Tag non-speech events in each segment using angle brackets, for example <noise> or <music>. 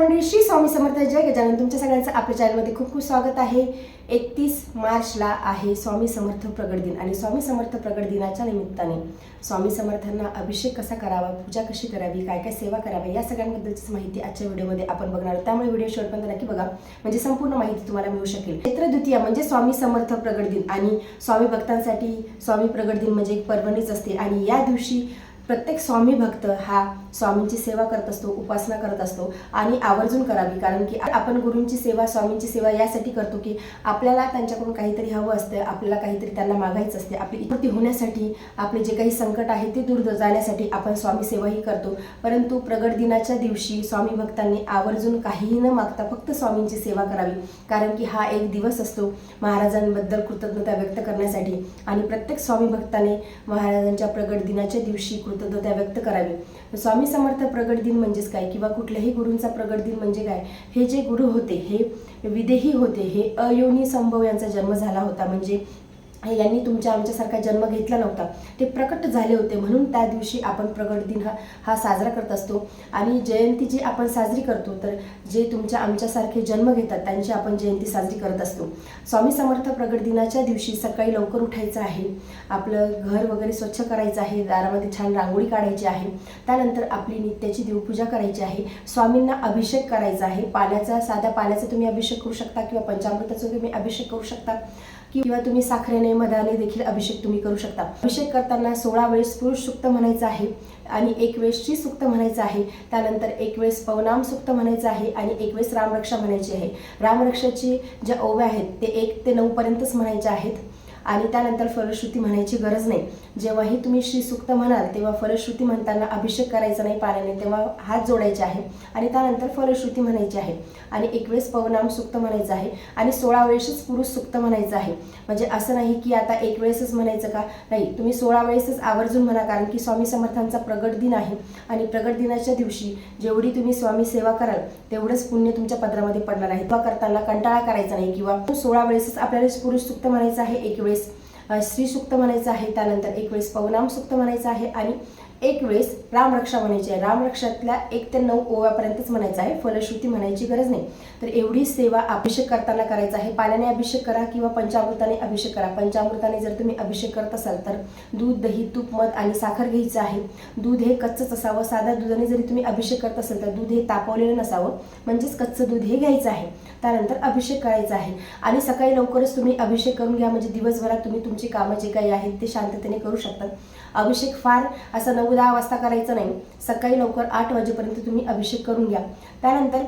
मंडळी श्री स्वामी समर्थ जय गजानन. तुमच्या सगळ्यांचं आपल्या चॅनलमध्ये खूप खूप स्वागत आहे. एकतीस मार्चला आहे स्वामी समर्थ प्रगट दिन आणि स्वामी समर्थ प्रगट दिनाच्या निमित्ताने स्वामी समर्थांना अभिषेक कसा करावा पूजा कशी करावी काय काय सेवा करावी या सगळ्यांबद्दलची माहिती आजच्या व्हिडिओमध्ये आपण बघणार आहोत. त्यामुळे व्हिडिओ शेवटपर्यंत नक्की बघा. म्हणजे संपूर्ण माहिती तुम्हाला मिळू शकेल. चैत्रद्वितीया म्हणजे स्वामी समर्थ प्रगट दिन आणि स्वामी भक्तांसाठी स्वामी प्रगट दिन म्हणजे एक पर्वणीच असते आणि या दिवशी प्रत्येक स्वामी भक्त हा स्वामींची सेवा करत असतो उपासना करत असतो आणि आवर्जून करावी. कारण की आपण गुरूंची सेवा स्वामींची सेवा यासाठी करतो की आपल्याला त्यांच्याकडून काहीतरी हवं असतं आपल्याला काहीतरी त्यांना मागायचं असते. आपली कृती होण्यासाठी आपले जे काही संकट आहे ते दूर जाण्यासाठी आपण स्वामी सेवाही करतो. परंतु प्रगट दिनाच्या दिवशी स्वामी भक्तांनी आवर्जून काहीही न मागता फक्त स्वामींची सेवा करावी. कारण की हा एक दिवस असतो महाराजांबद्दल कृतज्ञता व्यक्त करण्यासाठी. आणि प्रत्येक स्वामी भक्ताने महाराजांच्या प्रगट दिनाच्या दिवशी कृत कृतज्ञता व्यक्त करावी. स्वामी समर्थ प्रगट दिन म्हणजेच काय? किंवा कुठल्याही गुरूंचा प्रगट दिन म्हणजे काय? हे जे गुरु होते हे विदेही होते हे अयोनी संभव यांचा जन्म झाला होता. म्हणजे यांनी तुमच्या आमच्यासारखा जन्म घेतला नव्हता. ते प्रकट झाले होते. म्हणून त्या दिवशी आपण प्रगट दिन हा हा साजरा करत असतो. आणि जयंती जी आपण साजरी करतो तर जे तुमच्या आमच्यासारखे जन्म घेतात त्यांची आपण जयंती साजरी करत असतो. स्वामी समर्थ प्रगट दिनाच्या दिवशी सकाळी लवकर उठायचं आहे. आपलं घर वगैरे स्वच्छ करायचं आहे. दारामध्ये छान रांगोळी काढायची आहे. त्यानंतर आपली नित्याची देवपूजा करायची आहे. स्वामींना अभिषेक करायचा आहे. पाण्याचा साध्या पाण्याचा तुम्ही अभिषेक करू शकता किंवा पंचामृताचा तुम्ही अभिषेक करू शकता किंवा तुम्ही साखरेने मधाने देखील अभिषेक तुम्ही करू शकता. अभिषेक करताना सोळा वेळेस पुरुष सुक्त म्हणायचं आहे आणि एक वेळेस श्री सुक्त म्हणायचं आहे. त्यानंतर एक वेळेस पवनाम सुक्त म्हणायचं आहे आणि एक वेळेस रामरक्षा म्हणायची आहे. रामरक्षाची ज्या ओव्या आहेत ते एक ते नऊपर्यंतच म्हणायच्या आहेत. आणि त्यानंतर फलश्रुती म्हणायची गरज नाही. जेव्हाही तुम्ही श्री सुक्त म्हणाल तेव्हा फलश्रुती म्हणताना अभिषेक करायचा नाही पाण्याने तेव्हा हात जोडायचे आहे आणि त्यानंतर फलश्रुती म्हणायची आहे. आणि एक वेळेस पवनाम सुक्त म्हणायचं आहे आणि सोळा वेळेसच पुरुष सुक्त म्हणायचं आहे. म्हणजे असं नाही की आता एक वेळेसच म्हणायचं का? नाही तुम्ही सोळा वेळेसच आवर्जून म्हणा कारण की स्वामी समर्थांचा प्रगट दिन आहे आणि प्रगट दिनाच्या दिवशी जेवढी तुम्ही स्वामी सेवा कराल तेवढंच पुण्य तुमच्या पदरामध्ये पडणार आहे. तेव्हा करताना कंटाळा करायचा नाही किंवा सोळा वेळेसच आपल्याला पुरुष सुक्त म्हणायचं आहे एक वेळेस श्रीसूक्त म्हणायचं आहे त्यानंतर एक वेळेस पवनाम सुक्त म्हणायचं आहे आणि एक वेळेस रामरक्षा म्हणायची आहे. रामरक्षातल्या एक ते नऊ ओव्यापर्यंतच म्हणायचं आहे. फलश्रुती म्हणायची गरज नाही. तर एवढी सेवा अभिषेक करताना करायचा आहे. पाण्याने अभिषेक करा किंवा पंचामृताने अभिषेक करा. पंचामृताने जर तुम्ही अभिषेक करत असाल तर दूध दही तूप मध आणि साखर घ्यायचं आहे. दूध हे कच्चंच असावं. साध्या दुधाने जरी तुम्ही अभिषेक करत असाल तर दूध हे तापवलेलं नसावं. म्हणजेच कच्चं दूध हे घ्यायचं आहे. त्यानंतर अभिषेक करायचा आहे. आणि सकाळी लवकरच तुम्ही अभिषेक करून घ्या. म्हणजे दिवसभरात तुम्ही तुमची कामं जे काही आहेत ते शांततेने करू शकतात अभिषेक फार असं नऊ दहा वाजता करायचं नाही. सकाळी लवकर आठ वाजेपर्यंत तुम्ही अभिषेक करून घ्या. त्यानंतर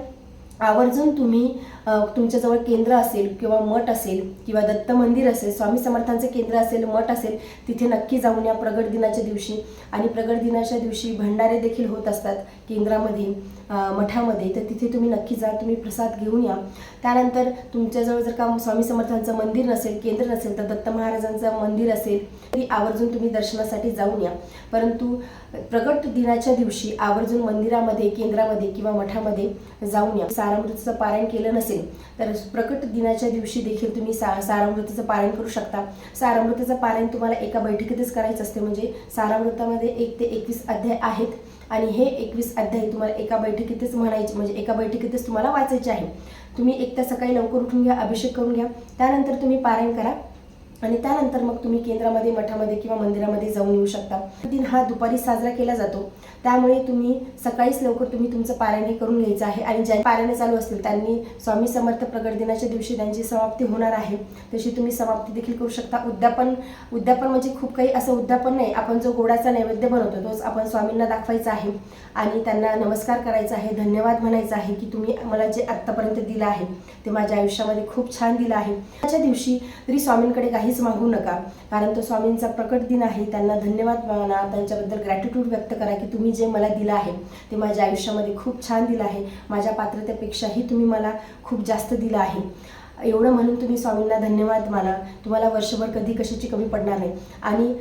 आवर्जून तुम्ही तुमच्याजवळ केंद्र असेल किंवा मठ असेल किंवा दत्त मंदिर असेल स्वामी समर्थांचे केंद्र असेल मठ असेल तिथे नक्की जाऊन या प्रगट दिनाच्या दिवशी आणि प्रगट दिनाच्या दिवशी भंडारे देखील होत असतात केंद्रामध्ये मठामध्ये. तर तिथे तुम्ही नक्की जा तुम्ही प्रसाद घेऊन या. त्यानंतर तुमच्याजवळ जर का स्वामी समर्थांचं मंदिर नसेल केंद्र नसेल तर दत्त महाराजांचं मंदिर असेल तरी आवर्जून तुम्ही दर्शनासाठी जाऊन या. परंतु प्रगट दिनाच्या दिवशी आवर्जून मंदिरामध्ये केंद्रामध्ये किंवा मठामध्ये जाऊन या. सारामृतचं पारायण केलं नसेल तर प्रकट दिनाच्या दिवशी देखील तुम्ही सा सारामृताचं पारायण करू शकता. सारामृताचं पारायण तुम्हाला एका बैठकीतच करायचं असते म्हणजे सारामृतामध्ये एक ते एकवीस अध्याय आहेत आणि हे एकवीस अध्याय तुम्हाला एका बैठकीतच म्हणायचे म्हणजे एका बैठकीतच तुम्हाला वाचायचे आहे. तुम्ही एकदा सकाळी लवकर उठून घ्या अभिषेक करून घ्या त्यानंतर तुम्ही पारायण करा. आणि त्यानंतर मग तुम्ही केंद्रामध्ये मठामध्ये किंवा मंदिरामध्ये जाऊन येऊ शकता. दिन हा दुपारी साजरा केला जातो. त्यामुळे तुम्ही सकाळीच लवकर तुम्ही तुमचं पारायण करून घ्यायचं आहे आणि ज्या पारायणे चालू असतील त्यांनी स्वामी समर्थ प्रगट दिनाच्या दिवशी त्यांची समाप्ती होणार आहे. तशी तुम्ही समाप्ती देखील करू शकता. उद्यापन उद्यापन म्हणजे खूप काही असं उद्यापन नाही. आपण जो गोडाचा नैवेद्य बनवतो तोच आपण स्वामींना दाखवायचा आहे. आणि त्यांना नमस्कार करायचा आहे धन्यवाद म्हणायचा आहे की तुम्ही मला जे आत्तापर्यंत दिलं आहे ते माझ्या आयुष्यामध्ये खूप छान दिलं आहे. त्याच्या दिवशी तरी स्वामींकडे काही काहीच मागू नका. कारण तो स्वामींचा प्रकट दिन आहे. त्यांना धन्यवाद माना त्यांच्याबद्दल ग्रॅटिट्यूड व्यक्त करा की तुम्ही जे मला दिलं आहे ते माझ्या आयुष्यामध्ये खूप छान दिलं आहे. माझ्या पात्रतेपेक्षाही तुम्ही मला खूप जास्त दिलं आहे. एवढं म्हणून तुम्ही स्वामींना धन्यवाद माना. तुम्हाला वर्षभर कधी कशाची कमी पडणार नाही. आणि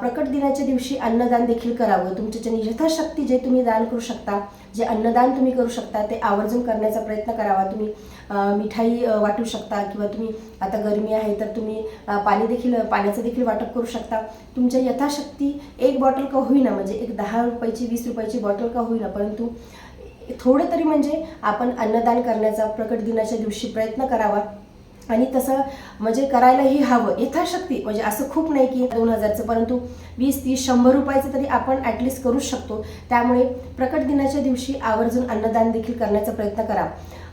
प्रकट दिनाच्या दिवशी अन्नदान देखील करावं. तुमच्याच्याने यथाशक्ती जे तुम्ही दान करू शकता जे अन्नदान तुम्ही करू शकता ते आवर्जून करण्याचा प्रयत्न करावा. तुम्ही मिठाई वाटू शकता किंवा तुम्ही आता गरमी आहे तर तुम्ही पाणी देखील पाण्याचं देखील वाटप करू शकता. तुमच्या यथाशक्ती एक बॉटल का होईना म्हणजे एक दहा रुपयाची वीस रुपयाची बॉटल का होईना परंतु थोडं तरी म्हणजे आपण अन्नदान करण्याचा प्रकट दिनाच्या दिवशी प्रयत्न करावा. आणि तसं म्हणजे करायलाही हवं यथाशक्ती. म्हणजे असं खूप नाही की दोन हजारचं परंतु वीस तीस शंभर रुपयाचं तरी आपण ॲटलिस्ट करूच शकतो. त्यामुळे प्रकट दिनाच्या दिवशी आवर्जून अन्नदान देखील करण्याचा प्रयत्न करा.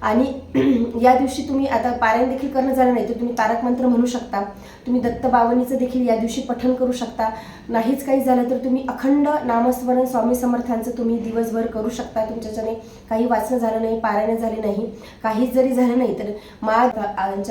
आणि <clears throat> या दिवशी तुम्ही आता पारायण देखील करणं झालं नाही तर तुम्ही तारक मंत्र म्हणू शकता. तुम्ही दत्त बावनीचं देखील या दिवशी पठण करू शकता. नाहीच काही झालं तर तुम्ही अखंड नामस्मरण स्वामी समर्थांचं तुम्ही दिवसभर करू शकता. तुमच्याच्याने काही वाचणं झालं नाही पारायण झाले नाही काहीच जरी झालं नाही तर माळ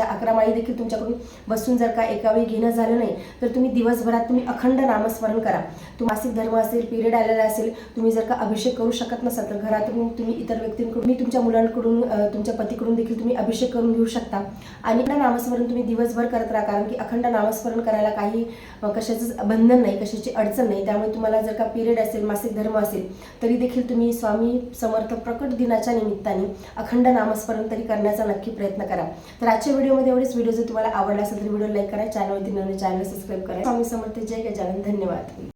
अकरा माळी देखील तुमच्याकडून बसून जर का एका वेळी घेणं झालं नाही तर तुम्ही दिवसभरात तुम्ही अखंड नामस्मरण करा. तुम्ही मासिक धर्म असेल पिरियड आलेला असेल तुम्ही जर का अभिषेक करू शकत नसाल तर घरातून तुम्ही इतर व्यक्तींकडून मी तुमच्या मुलांकडून अ, तुमच्या पतीकडून देखील तुम्ही अभिषेक करून घेऊ शकता. आणि नामस्मरण तुम्ही दिवसभर करत राहा कारण की अखंड नामस्मरण करायला काही कशाचं बंधन नाही कशाची अडचण नाही. त्यामुळे तुम्हाला जर का पिरियड असेल मासिक धर्म असेल तरी देखील तुम्ही स्वामी समर्थ प्रकट दिनाच्या निमित्ताने अखंड नामस्मरण तरी करण्याचा नक्की प्रयत्न करा. तर आजच्या व्हिडिओमध्ये एवढेच. व्हिडिओ जर तुम्हाला आवडला असेल तर व्हिडिओ लाईक करा. चॅनलवरती नवीन चॅनल सबस्क्राईब करा. स्वामी समर्थ. जय गजानन. धन्यवाद.